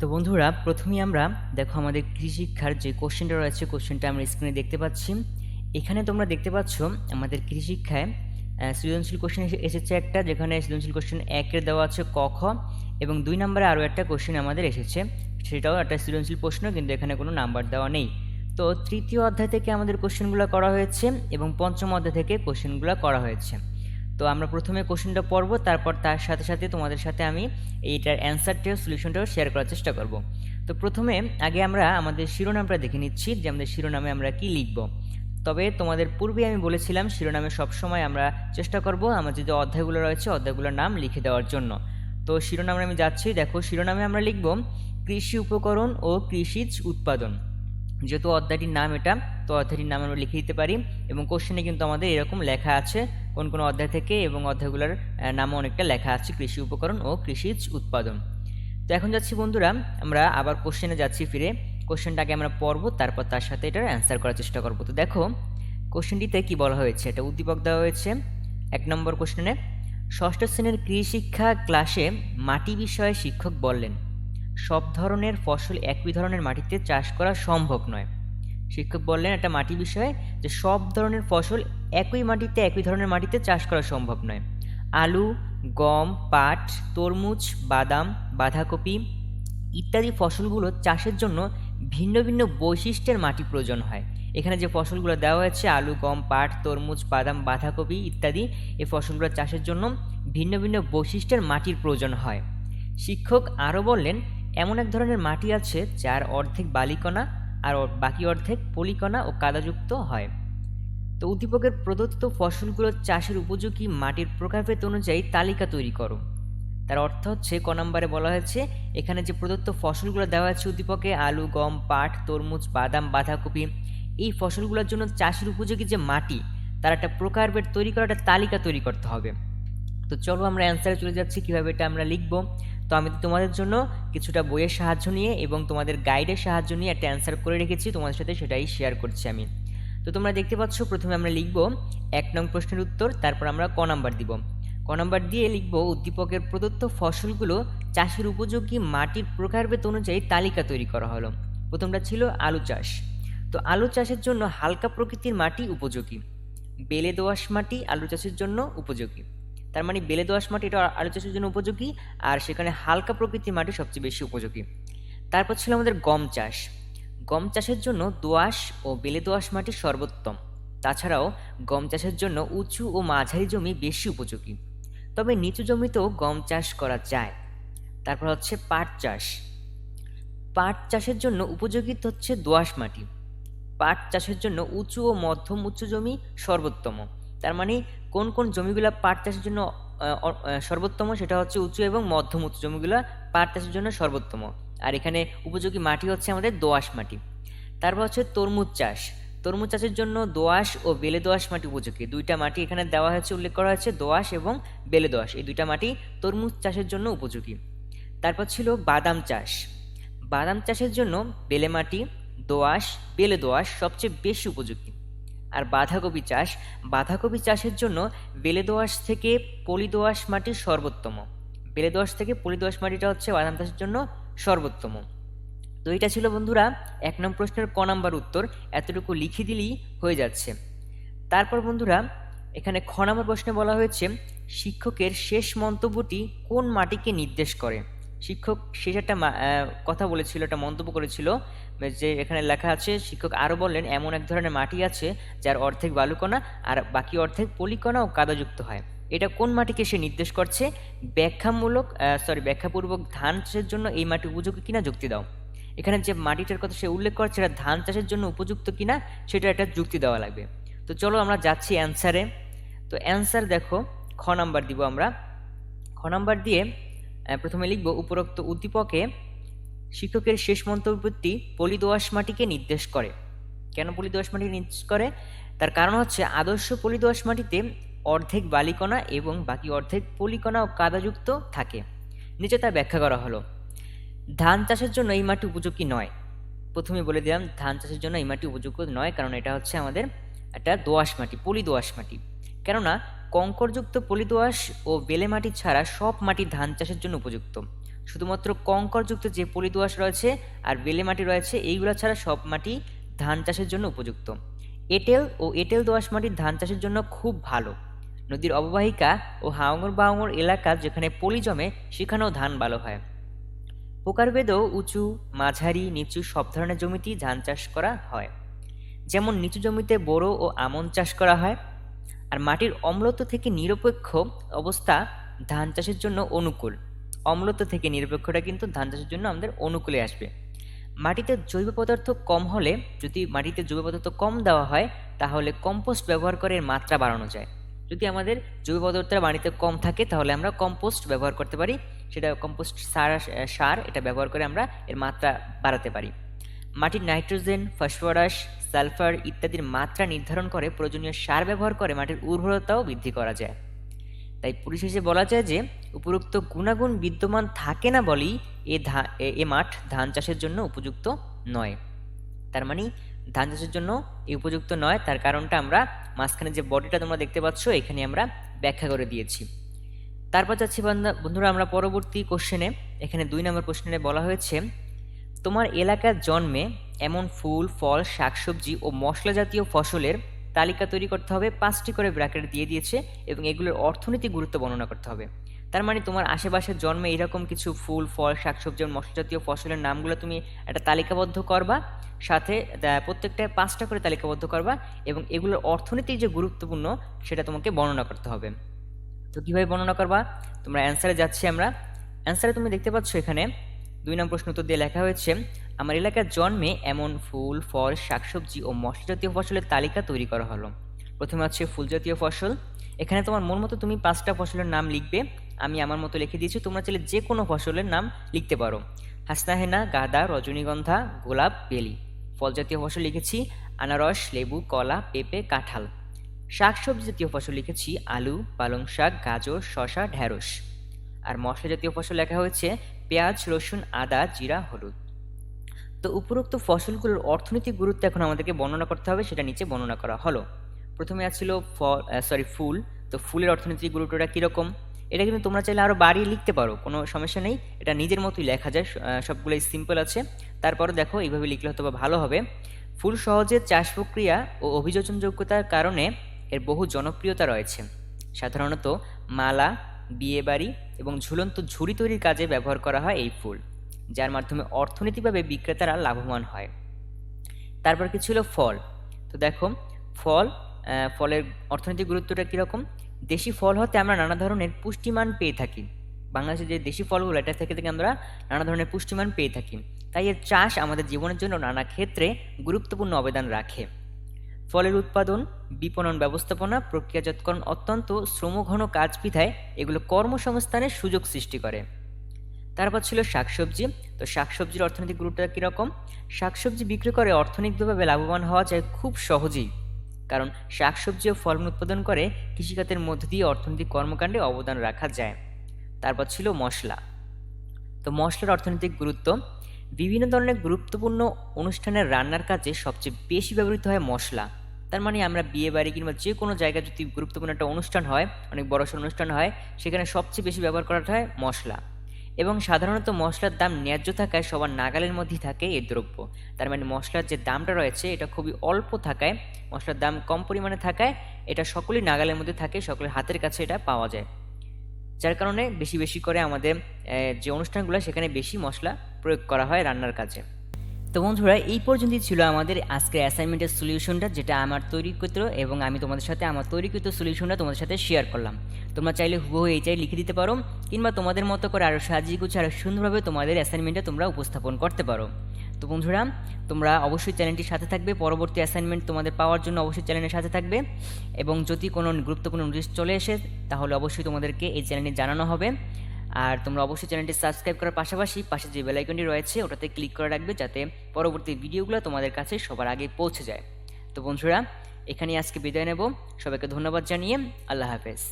তো বন্ধুরা প্রথমেই আমরা দেখো আমাদের কৃষিশিক্ষার যে কোশ্চেনটা রয়েছে কোশ্চেনটা আমরা স্ক্রিনে দেখতে পাচ্ছি। এখানে তোমরা দেখতে পাচ্ছ আমাদের কৃষিশিক্ষায় আহ, সৃজনশীল কোশ্চেন এসেছে একটা যেখানে সৃজনশীল কোশ্চেন একের দেওয়া আছে ক খ এবং দুই নম্বরে আরও একটা কোশ্চেন আমাদের এসেছে। সেটাও একটা সৃজনশীল প্রশ্ন কিন্তু এখানে কোনো নাম্বার দেওয়া নেই। তো তৃতীয় অধ্যায় থেকে আমাদের কোশ্চেনগুলো করা হয়েছে এবং পঞ্চম অধ্যায় থেকে কোশ্চেনগুলো করা হয়েছে। তো আমরা প্রথমে কোশ্চেনটা পড়ব, তারপর তার সাথে সাথে তোমাদের সাথে আমি এইটার অ্যান্সারটাও সলিউশনটাও শেয়ার করার চেষ্টা করব। তো প্রথমে আগে আমরা আমাদের শিরোনামটা দেখে নিচ্ছি, যে আমাদের শিরোনামে আমরা কি লিখব। তবে তোমাদের পূর্বে আমি বলেছিলাম, শিরোনামে সবসময় আমরা চেষ্টা করব আমাদের যে অধ্যায়গুলো রয়েছে, অধ্যায়গুলোর নাম লিখে দেওয়ার জন্য। তো শিরোনামে আমি যাচ্ছি, দেখো শিরোনামে আমরা লিখব, কৃষি উপকরণ ও কৃষিজ উৎপাদন। যেহেতু অধ্যায়টির নাম এটা, তো অধ্যায়টির নাম আমরা লিখে দিতে পারি এবং কোশ্চেনে কিন্তু আমাদের এরকম লেখা আছে কোন কোন অধ্যায় থেকে এবং অধ্যায়গুলোর নামও অনেকটা লেখা আছে, কৃষি উপকরণ ও কৃষিজ উৎপাদন। তো এখন যাচ্ছি বন্ধুরা, আমরা আবার কোশ্চেনে যাচ্ছি ফিরে। কোশ্চেনটাকে আমরা পড়ব, তারপর তার সাথে এটার অ্যান্সার করার চেষ্টা করব। তো দেখো কোশ্চেনটিতে কি বলা হয়েছে? এটা উদ্দীপক দেওয়া হয়েছে। এক নম্বর কোশ্চেনে ষষ্ঠ শ্রেণির কৃষি শিক্ষা ক্লাসে মাটি বিষয়ে শিক্ষক বললেন, সব ধরনের ফসল একই ধরনের মাটিতে চাষ করা সম্ভব নয়। শিক্ষক বললেন, একটা মাটি বিষয়ে যে সব ধরনের ফসল একই মাটিতে একই ধরনের মাটিতে চাষ করা সম্ভব নয়। আলু, গম, পাট, তরমুজ, বাদাম, বাঁধাকপি ইত্যাদি ফসলগুলো চাষের জন্য ভিন্ন ভিন্ন বৈশিষ্ট্যের মাটি প্রয়োজন হয়। এখানে যে ফসলগুলো দেওয়া হয়েছে, আলু, গম, পাট, তরমুজ, বাদাম, বাঁধাকপি ইত্যাদি, এই ফসলগুলো চাষের জন্য ভিন্ন ভিন্ন বৈশিষ্ট্যের মাটির প্রয়োজন হয়। শিক্ষক আরও বললেন, এমন এক ধরনের মাটি আছে যার অর্ধেক বালিকণা আর বাকি অর্ধেক পলিকণা ও কাদাযুক্ত হয়। তো উদ্দীপকের প্রদত্ত ফসলগুলো চাষের উপযোগী মাটির প্রকারভেদ অনুযায়ী তালিকা তৈরি করো। তার অর্থ হচ্ছে, ক নম্বরে বলা হয়েছে, এখানে যে প্রদত্ত ফসলগুলো দেওয়া আছে উদ্দীপকে আলু, গম, পাট, তরমুজ, বাদাম, বাঁধাকপি, এই ফসলগুলোর জন্য চাষের উপযোগী যে মাটি, তার একটা প্রকারভেদ তৈরি করা একটা তালিকা তৈরি করতে হবে। তো চলো আমরা অ্যান্সারে চলে যাচ্ছি, কীভাবে এটা আমরা লিখব। তো আমি তোমাদের জন্য কিছুটা বইয়ের সাহায্য নিয়ে এবং তোমাদের গাইডের সাহায্য নিয়ে একটা অ্যান্সার করে রেখেছি। তোমাদের সাথে সেটাই শেয়ার করছি আমি। তো তোমরা দেখতে পাচ্ছ, প্রথমে আমরা লিখব এক নং প্রশ্নের উত্তর, তারপর আমরা ক নাম্বার দিব। ক নাম্বার দিয়ে লিখব, উদ্দীপকের প্রদত্ত ফসলগুলো চাষের উপযোগী মাটির প্রকারভেদ অনুযায়ী তালিকা তৈরি করা হলো। প্রথমটা ছিল আলু চাষ। তো আলু চাষের জন্য হালকা প্রকৃতির মাটি উপযোগী। বেলে দোআঁশ মাটি আলু চাষের জন্য উপযোগী। তার মানে বেলে দোআঁশ মাটি এটা আলু চাষের জন্য উপযোগী, আর সেখানে হালকা প্রকৃতির মাটি সবচেয়ে বেশি উপযোগী। তারপর ছিল আমাদের গম চাষ। গম চাষের জন্য দোআঁশ ও বেলে দোআঁশ মাটি সর্বোত্তম। তাছাড়াও গম চাষের জন্য উঁচু ও মাঝারি জমি বেশি উপযোগী। তবে নিচু জমিতেও গম চাষ করা যায়। তারপর হচ্ছে পাট চাষ। পাট চাষের জন্য উপযোগী হচ্ছে দোআঁশ মাটি। পাট চাষের জন্য উঁচু ও মধ্যম উঁচু জমি সর্বোত্তম। তার মানে কোন কোন জমিগুলা পাট চাষের জন্য সর্বোত্তম সেটা হচ্ছে উঁচু এবং মধ্যম উঁচু জমিগুলা পাট চাষের জন্য সর্বোত্তম। আর এখানে উপযোগী মাটি হচ্ছে আমাদের দোআঁশ মাটি। তারপর হচ্ছে তরমুজ চাষ। তরমুজ চাষের জন্য দোআঁশ ও বেলে দোআঁশ মাটি উপযোগী। দুইটা মাটি এখানে দেওয়া হয়েছে, উল্লেখ করা হয়েছে দোআঁশ এবং বেলে দোআঁশ। এই দুইটা মাটি তরমুজ চাষের জন্য উপযোগী। তারপর ছিল বাদাম চাষ। বাদাম চাষের জন্য বেলে মাটি, দোআঁশ, বেলে দোআঁশ সবচেয়ে বেশি উপযোগী। আর বাঁধাকপি চাষ, বাঁধাকপি চাষের জন্য বেলে দোআঁশ থেকে পলি দোআঁশ মাটি সর্বোত্তম। বেলে দোআঁশ থেকে পলি দোআঁশ মাটিটা হচ্ছে বাদাম চাষের জন্য সর্বোত্তম। তো এটা ছিল বন্ধুরা, এক নম্বর প্রশ্নের ক নাম্বার উত্তর, এতটুকু লিখে দিলেই হয়ে যাচ্ছে। তারপর বন্ধুরা, এখানে খ নম্বর প্রশ্নে বলা হয়েছে, শিক্ষকের শেষ মন্তব্যটি কোন মাটিকে নির্দেশ করে? শিক্ষক শেষ একটা কথা বলেছিল, একটা মন্তব্য করেছিল যে এখানে লেখা আছে, শিক্ষক আরও বললেন, এমন এক ধরনের মাটি আছে যার অর্ধেক বালুকণা আর বাকি অর্ধেক পলিকণা ও কাদাযুক্ত হয়। এটা কোন মাটিকে সে নির্দেশ করছে? ব্যাখ্যামূলক সরি ব্যাখ্যাপূর্বক ধান চাষের জন্য এই মাটি উপযোগী কিনা যুক্তি দাও। এখানে যে মাটিটার কথা সে উল্লেখ করছে, এটা ধান চাষের জন্য উপযুক্ত কিনা, সেটা একটা যুক্তি দেওয়া লাগবে। তো চলো আমরা যাচ্ছি অ্যান্সারে তো অ্যান্সার দেখো, খ নাম্বার দিব আমরা। খ নাম্বার দিয়ে প্রথমে লিখব, উপরোক্ত উদ্দীপকে শিক্ষকের শেষ মন্তব্যটি পলিদোআঁশ মাটিকে নির্দেশ করে। কেন পলিদোআঁশ মাটিকে নির্দেশ করে? তার কারণ হচ্ছে আদর্শ পলিদোআঁশ মাটিতে অর্ধেক বালিকণা এবং বাকি অর্ধেক পলিকণা ও কাদাযুক্ত থাকে। নিচে তা ব্যাখ্যা করা হলো। ধান চাষের জন্য এই মাটি উপযোগী নয়। প্রথমে বলে দিলাম, ধান চাষের জন্য এই মাটি উপযোগ্য নয়, কারণ এটা হচ্ছে আমাদের একটা দোআঁশ মাটি পলি দোআঁশ মাটি কেননা, কঙ্করযুক্ত পলি দোআঁশ ও বেলে মাটি ছাড়া সব মাটি ধান চাষের জন্য উপযুক্ত। শুধুমাত্র কঙ্করযুক্ত যে পলি দোআঁশ রয়েছে আর বেলে মাটি রয়েছে, এইগুলো ছাড়া সব মাটি ধান চাষের জন্য উপযুক্ত। এঁটেল ও এঁটেল দোআঁশ মাটি ধান চাষের জন্য খুব ভালো। নদীর অববাহিকা ও হাওঙর বাওঙর এলাকা যেখানে পলি জমে, সেখানেও ধান ভালো হয়। প্রকারভেদও উঁচু, মাঝারি, নিচু সব ধরনের জমিতেই ধান চাষ করা হয়। যেমন নিচু জমিতে বোরো ও আমন চাষ করা হয়। আর মাটির অম্লত্ব থেকে নিরপেক্ষ অবস্থা ধান চাষের জন্য অনুকূল। অম্লত্ব থেকে নিরপেক্ষটা কিন্তু ধান চাষের জন্য আমাদের অনুকূলে আসবে। মাটিতে জৈব পদার্থ কম হলে, যদি মাটিতে জৈব পদার্থ কম দেওয়া হয়, তাহলে কম্পোস্ট ব্যবহার করে এর মাত্রা বাড়ানো যায়। যদি আমাদের জৈব পদার্থটা মাটিতে কম থাকে, তাহলে আমরা কম্পোস্ট ব্যবহার করতে পারি। সেটা কম্পোস্ট সার সার, এটা ব্যবহার করে আমরা এর মাত্রা বাড়াতে পারি। মাটির নাইট্রোজেন, ফসফরাস, সালফার ইত্যাদির মাত্রা নির্ধারণ করে প্রয়োজনীয় সার ব্যবহার করে মাটির উর্বরতাও বৃদ্ধি করা যায়। তাই পরিশেষে বলা যায় যে, উপরোক্ত গুণাগুণ বিদ্যমান থাকে না বলেই এ ধা, এ মাঠ ধান চাষের জন্য উপযুক্ত নয়। তার মানে ধান চাষের জন্য এই উপযুক্ত নয়, তার কারণটা আমরা মাঝখানে যে বডিটা তোমরা দেখতে পাচ্ছ, এখানে আমরা ব্যাখ্যা করে দিয়েছি। তারপর যাচ্ছি বন্ধুরা, আমরা পরবর্তী কোশ্চেনে এখানে দুই নম্বর কোশ্চেনে বলা হয়েছে, তোমার এলাকার জন্মে এমন ফুল, ফল, শাকসবজি ও মশলা জাতীয় ফসলের তালিকা তৈরি করতে হবে, পাঁচটি করে ব্র্যাকেট দিয়ে দিয়েছে এবং এগুলোর অর্থনৈতিক গুরুত্ব বর্ণনা করতে হবে। তার মানে তোমার আশেপাশের জন্মে এরকম কিছু ফুল, ফল, শাকসবজি মশলা জাতীয় ফসলের নামগুলো তুমি একটা তালিকাবদ্ধ করবা, সাথে প্রত্যেকটা পাঁচটা করে তালিকাবদ্ধ করবা এবং এগুলোর অর্থনীতি যে গুরুত্বপূর্ণ সেটা তোমাকে বর্ণনা করতে হবে। তো কীভাবে বর্ণনা করবা? তোমরা অ্যান্সারে যাচ্ছি আমরা। অ্যান্সারে তুমি দেখতে পাচ্ছ এখানে দুই নম্বর প্রশ্ন উত্তর দিয়ে লেখা হয়েছে আমার এলাকার জন্মে এমন ফুল, ফল, শাকসবজি ও মশলা জাতীয় ফসলের তালিকা তৈরি করা হলো। প্রথমে হচ্ছে ফুল জাতীয় ফসল। এখানে তোমার মন মতো তুমি পাঁচটা ফসলের নাম লিখবে। আমি আমার মতো লিখে দিয়েছি, তোমরা চাইলে যে কোনো ফসলের নাম লিখতে পারো। হাসনাহেনা গাদা, রজনীগন্ধা, গোলাপ, বেলি। ফল জাতীয় ফসল লিখেছি, আনারস, লেবু, কলা, পেঁপে, কাঁঠাল। শাকসবজি জাতীয় ফসল লিখেছি, আলু, পালং শাক, গাজর শশা ঢ্যাঁড়স। আর মশলা জাতীয় ফসল লেখা হয়েছে, পেঁয়াজ, রসুন, আদা, জিরা, হলুদ। তো উপরোক্ত ফসলগুলোর অর্থনৈতিক গুরুত্ব এখন আমাদেরকে বর্ণনা করতে হবে, সেটা নিচে বর্ণনা করা হলো। প্রথমে আছিল ফল সরি ফুল। তো ফুলের অর্থনৈতিক গুরুত্বটা কীরকম? এটা কিন্তু তোমরা চাইলে আরও বাড়িয়ে লিখতে পারো, কোনো সমস্যা নেই। এটা নিজের মতোই লেখা যায় সবগুলোই সিম্পল আছে। তারপরে দেখো, এইভাবে লিখলে হয়তো ভালো হবে। ফুল সহজে চাষ প্রক্রিয়া ও অভিযোজনযোগ্যতার কারণে এর বহু জনপ্রিয়তা রয়েছে। সাধারণত মালা, বিয়েবাড়ি এবং ঝুলন্ত ঝুড়ি তৈরির কাজে ব্যবহার করা হয় এই ফুল। যার মাধ্যমে অর্থনৈতিকভাবে বিক্রেতারা লাভবান হয়। তারপর কি ছিল ফল? তো দেখো, ফল ফলের অর্থনৈতিক গুরুত্বটা কীরকম? দেশি ফল হতে আমরা নানা ধরনের পুষ্টিমান পেয়ে থাকি। বাংলাদেশে যে দেশি ফলগুলো, এটা থেকে থেকে আমরা নানা ধরনের পুষ্টিমান পেয়ে থাকি। তাই এর চাষ আমাদের জীবনের জন্য নানা ক্ষেত্রে গুরুত্বপূর্ণ অবদান রাখে। ফলের উৎপাদন, বিপণন ব্যবস্থাপনা, প্রক্রিয়াজাতকরণ অত্যন্ত শ্রমঘন কাজ বিধায় এগুলো কর্মসংস্থানের সুযোগ সৃষ্টি করে। তারপর ছিল শাকসবজি। তো শাকসবজির অর্থনৈতিক গুরুত্বটা কীরকম? শাকসবজি বিক্রি করে অর্থনৈতিকভাবে লাভবান হওয়া যায় খুব সহজেই। কারণ শাকসবজি ও ফলমূল উৎপাদন করে কৃষিখাতের মধ্য দিয়ে অর্থনৈতিক কর্মকাণ্ডে অবদান রাখা যায়। তারপর ছিল মশলা। তো মশলার অর্থনৈতিক গুরুত্ব। বিভিন্ন ধরনের গুরুত্বপূর্ণ অনুষ্ঠানের রান্নার কাজে সবচেয়ে বেশি ব্যবহৃত হয় মশলা। তার মানে আমরা বিয়ে বাড়ি কিংবা যে কোনো জায়গায় যদি গুরুত্বপূর্ণ একটা অনুষ্ঠান হয়, অনেক বড় অনুষ্ঠান হয়, সেখানে সবচেয়ে বেশি ব্যবহার করা হয় মশলা। এবং সাধারণত মশলার দাম ন্যায্য থাকায় সবার নাগালের মধ্যেই থাকে এই দ্রব্য। তার মানে মশলার যে দামটা রয়েছে, এটা খুবই অল্প থাকায়, মশলার দাম কম পরিমাণে থাকায়, এটা সকলেই নাগালের মধ্যে থাকে, সকলের হাতের কাছে এটা পাওয়া যায়। যার কারণে বেশি বেশি করে আমাদের যে অনুষ্ঠানগুলো, সেখানে বেশি মশলা প্রয়োগ করা হয় রান্নার কাজে। তো বন্ধুরা, এই পর্যন্তই ছিল আমাদের আজকের অ্যাসাইনমেন্টের সলিউশনটা যেটা আমার তৈরি তৈরিকৃত এবং আমি তোমাদের সাথে আমার তৈরিকৃত সলিউশনটা তোমাদের সাথে শেয়ার করলাম। তোমরা চাইলে হুবহু এই চাই লিখে দিতে পারো, কিংবা তোমাদের মতো করে আরও সাজিয়ে গুছিয়ে আরও সুন্দরভাবে তোমাদের অ্যাসাইনমেন্টটা তোমরা উপস্থাপন করতে পারো। তো বন্ধুরা, তোমরা অবশ্যই চ্যানেলটির সাথে থাকবে, পরবর্তী অ্যাসাইনমেন্ট তোমাদের পাওয়ার জন্য অবশ্যই চ্যানেলের সাথে থাকবে। এবং যদি কোনো গুরুত্বপূর্ণ নোটিশ চলে এসে, তাহলে অবশ্যই তোমাদেরকে এই চ্যানেলে জানানো হবে। আর তোমরা অবশ্যই চ্যানেলটি সাবস্ক্রাইব করার পাশাপাশি পাশে যে বেলাইকনটি রয়েছে, ওটাতে ক্লিক করে রাখবে যাতে পরবর্তী ভিডিওগুলো তোমাদের কাছে সবার আগে পৌঁছে যায়। তো বন্ধুরা, এখানেই আজকে বিদায় নেব। সবাইকে ধন্যবাদ জানিয়ে আল্লাহ হাফেজ।